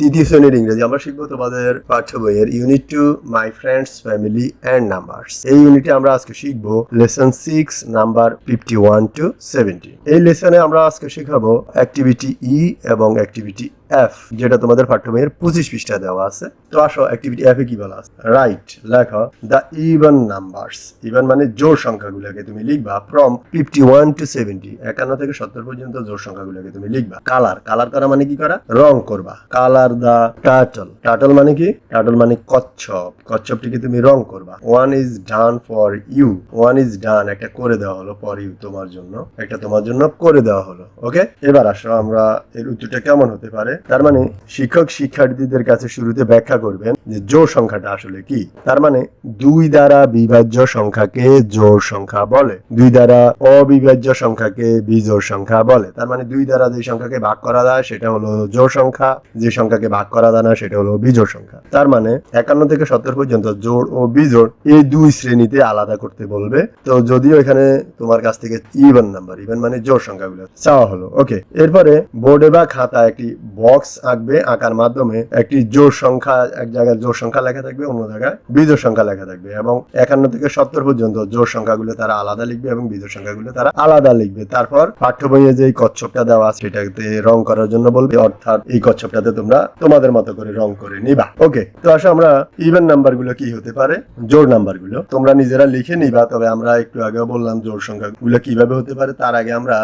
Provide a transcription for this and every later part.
তৃতীয় শ্রেণির ইংরেজি আমরা শিখব তোমাদের পাঠ্য বইয়ের unit two my friends family and numbers এই ইউনিটে আমরা আজকে শিখব lesson six number fifty one to seventy এই লেসনে আমরা আজকে শেখাবো অ্যাক্টিভিটি ই এবং অ্যাক্টিভিটি এফ যেটা তোমাদের পাঠ্য বইয়ের পঁচিশ পৃষ্ঠা দেওয়া আছে। তো আসো অ্যাক্টিভিটি এফ এ কি বলা আছে? রাইট লেখো দ্য ইভেন নাম্বারস ইভেন মানে জোর সংখ্যাগুলোকে তুমি লিখবা from fifty one to seventy একান্ন থেকে সত্তর পর্যন্ত জোর সংখ্যাগুলোকে তুমি লিখবা। কালার কালার করা মানে কি করা? রং করবা। কালার দা টাটল টাটল মানে কি? টাটল মানে কচ্ছপ। কচ্ছপটিকে তুমি রং করবা। One is done for you one is done একটা করে দেওয়া হলো ফর ইউ তোমার জন্য। একটা তোমার জন্য করে দেওয়া হলো। ওকে এবার আসো, আমরা এর উত্তরটা কেমন হতে পারে? তার মানে শিক্ষক শিক্ষার্থীদের কাছে শুরুতে ব্যাখ্যা করবেন যে জোর সংখ্যাটা আসলে কি। তার মানে দুই দ্বারা বিভাজ্য সংখ্যাকে জোর সংখ্যা বলে, দুই দ্বারা অবিভাজ্য সংখ্যাকে বিজোড় সংখ্যা বলে। তার মানে দুই দ্বারা যে সংখ্যাকে ভাগ করা যায় সেটা হলো জোর সংখ্যা, যে সংখ্যাকে ভাগ করা যায় না সেটা হলো বিজোড় সংখ্যা। তার মানে একান্ন থেকে সত্তর পর্যন্ত জোড় ও বিজোড় এই দুই শ্রেণীতে আলাদা করতে বলবে। তো যদিও এখানে তোমার কাছ থেকে ইভেন নাম্বার ইভেন মানে জোর সংখ্যাগুলো চাওয়া হলো। ওকে এরপরে বোর্ডে বা খাতা একটি বক্স আঁকবে, আঁকার মাধ্যমে একটি জোর সংখ্যা, এক জায়গায় জোর সংখ্যা লেখা থাকবে, অন্য জায়গায় বিজোড় সংখ্যা লেখা থাকবে এবং একান্ন থেকে সত্তর পর্যন্ত জোর সংখ্যাগুলো তারা আলাদা লিখবে এবং বিজোড় সংখ্যাগুলো তারা আলাদা লিখবে। তারপর পাঠ্য বইয়ে যে কচ্ছপটা দেওয়া আছে সেটাতে রং করার জন্য বলবে, অর্থাৎ এই কচ্ছপটাতে তোমরা তোমাদের মতো করে রং করে নিবা। ওকে, তো আসো আমরা ইভেন নাম্বারগুলো কি হতে পারে? জোর নাম্বারগুলো তোমরা নিজেরা লিখে নিবা, তবে আমরা একটু আগে বললাম জোর সংখ্যা গুলো কীভাবে হতে পারে, তার আগে আমরা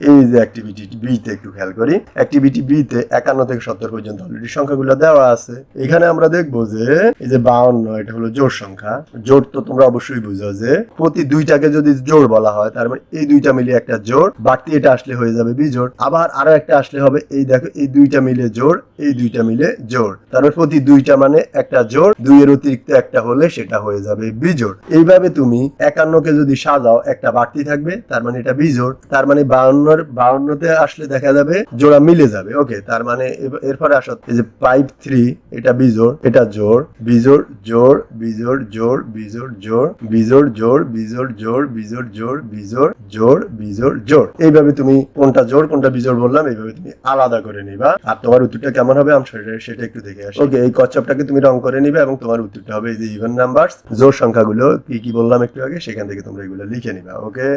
এই যে অ্যাক্টিভিটি বি তে একটু খেয়াল করি অ্যাক্টিভিটি বি তে একান্ন থেকে সত্তর পর্যন্ত অলরেডি সংখ্যাগুলো দেওয়া আছে। এখানে আমরা দেখব যে, এই যে বাউন্ন, এটা হলো জোর সংখ্যা। জোর তো তোমরা অবশ্যই বুঝো যে, প্রতি দুইটাকে যদি জোর বলা হয়, তার মানে এই দুইটা মিলে একটা জোর বাড়তি এটা আসলে হয়ে যাবে বিজোড় আবার আরও একটা আসলে হবে, এই দেখো, এই দুইটা মিলে জোর এই দুইটা মিলে জোর তারপর প্রতি দুইটা মানে একটা জোর দুইয়ের অতিরিক্ত একটা হলে সেটা হয়ে যাবে বিজোড় এইভাবে তুমি একান্নকে যদি সাজাও, একটা বাড়তি থাকবে, তার মানে এটা বিজোড় তার মানে বাউন্নর বাউন্নতে আসলে দেখা যাবে জোড়া মিলে যাবে। ওকে তার মানে এরপরে আসো। এই যে ফাইভ থ্রি এটা বিজোড়, এটা জোর বিজোড় জোর বিজোড় জোর বিজোড় জোর বিজোড় জোর বিজোড় জোর বিজোড় জোর বিজোড় জোর বিজোড় জোর এইভাবে তুমি কোনটা জোর কোনটা বিজোড় বললাম, এইভাবে তুমি আলাদা করে নিবা। আর তোমার উত্তরটা কেমন হবে? আমি সেটা একটু দেখে আসি। ওকে এই কচ্ছপটাকে তুমি রং করে নিবে এবং তোমার উত্তরটা হবে এই যে ইভেন নাম্বার জোর সংখ্যাগুলো কি কি বললাম একটু আগে? সেখান থেকে তোমরা এগুলো লিখে নিবা। ওকে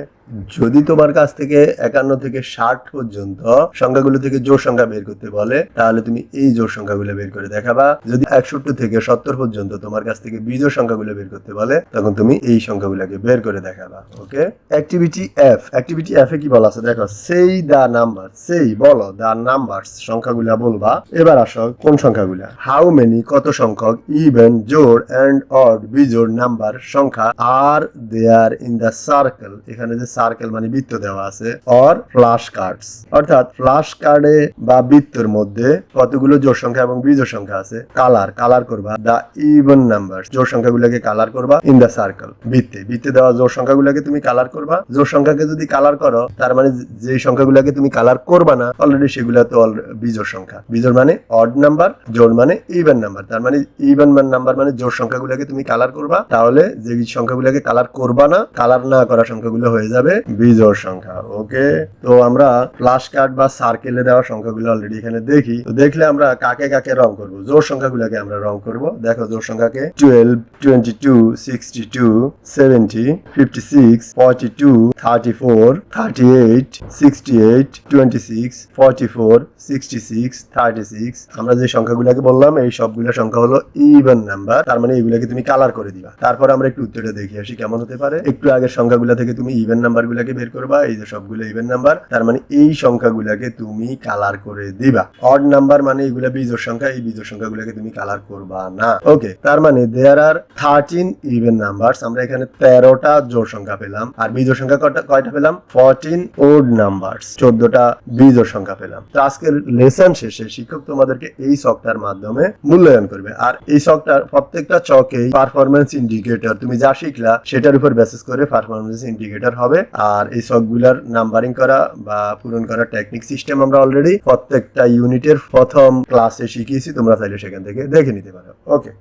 যদি তোমার কাছ থেকে একান্ন থেকে ষাট পর্যন্ত সংখ্যাগুলো থেকে জোর সংখ্যা বের করতে বলে, তাহলে তুমি এই জোর সংখ্যাগুলো বের করে দেখাবা। যদি একষট্টি থেকে সত্তর পর্যন্ত তোমার কাছ থেকে বিজোড় সংখ্যাগুলো বের করতে বলে, তখন তুমি এই সংখ্যাগুলোকে বের করে দেখাবা, okay? Activity F activity F এ কি বলা আছে? দেখো, সেই দা নাম্বার, সেই বলো দা নাম্বার সংখ্যাগুলা বলবা। এবার আসো, কোন সংখ্যাগুলা? হাউ মেনি কত সংখ্যক ইভেন জোর এন্ড অড বিজোড়, নাম্বার, সংখ্যা আর দেয়ার ইন দা সার্কেল এখানে যে সার্কেল মানে বৃত্ত দেওয়া আছে অর ফ্লাশ কার্ডস অর্থাৎ ফ্লাশ কার্ডে বা বৃত্তের মধ্যে কতগুলো জোর সংখ্যা এবং বিজোড় সংখ্যা আছে? কালার কালার করবা। দা ইভেন নাম্বার জোর সংখ্যাগুলোকে কালার করবা ইন দা সার্কেল বৃত্তে। বৃত্তে দেওয়া জোর সংখ্যাগুলোকে তুমি কালার করবা। জোর সংখ্যাকে যদি কালার করো, তার মানে যে সংখ্যাগুলোকে তুমি কালার করবা না অলরেডি সেগুলো তো বিজোড় সংখ্যা। বিজোড় মানে অড নাম্বার জোর মানে ইভেন নাম্বার তার মানে ইভেন নাম্বার মানে জোর সংখ্যাগুলোকে তুমি কালার করবা, তাহলে যে সংখ্যাগুলোকে কালার করবা না কালার না করা সংখ্যাগুলো হয়ে যাবে বিজোড় সংখ্যা। ওকে তো আমরা ফ্লাশ কার্ড বা সার্কেলে দেওয়া সংখ্যাগুলো অলরেডি এখানে দেখি। তো দেখলে আমরা কাকে কাকে রং করব? জোর সংখ্যাগুলোকে আমরা রং করব। দেখো জোর সংখ্যাকে twelve twenty two sixty two seventy fifty six forty two thirty four thirty eight sixty eight twenty six forty four sixty six thirty six আমরা যে সংখ্যাগুলোকে বললাম, এই সবগুলো সংখ্যা হলো ইভেন নাম্বার তার মানে এগুলোকে তুমি কালার করে দিবা। তারপর আমরা একটু উত্তরটা দেখি আসি, কেমন হতে পারে। একটু আগের সংখ্যাগুলো থেকে তুমি ইভেন নাম্বার গুলাকে বের করবা। এই যে সবগুলো ইভেন নাম্বার তার মানে এই সংখ্যাগুলোকে তুমি কালার করে দিবা। অড নাম্বার মানে এগুলা বিজোর সংখ্যা, এই বিজোর সংখ্যাগুলোকে তুমি কালার করবা না। ওকে তার মানে there are thirteen even numbers আমরা এখানে তেরোটা জোর সংখ্যা পেলাম, আর বিজোর সংখ্যা কয়টা- পেলাম? ফোরটিন ওড নাম্বারস চোদ্দটা বিজোর সংখ্যা পেলাম। তো আজকের লেসন শেষে শিক্ষক তোমাদেরকে এই ছকটার মাধ্যমে মূল্যায়ন করবে। আর এই ছকটার প্রত্যেকটা চকেই পারফরমেন্স ইন্ডিকেটর তুমি যা শিখলা, সেটার উপর বেসিস করে পারফরমেন্স ইন্ডিকেটর হবে, আর এই ছকগুলার নাম্বারিং করা বা পূরণ করা টেকনিক সিস্টেম আমরা অলরেডি প্রত্যেকটা ইউনিটের প্রথম ক্লাসে শিখিয়েছি, তোমরা চাইলে সেখান থেকে দেখে নিতে পারো। ওকে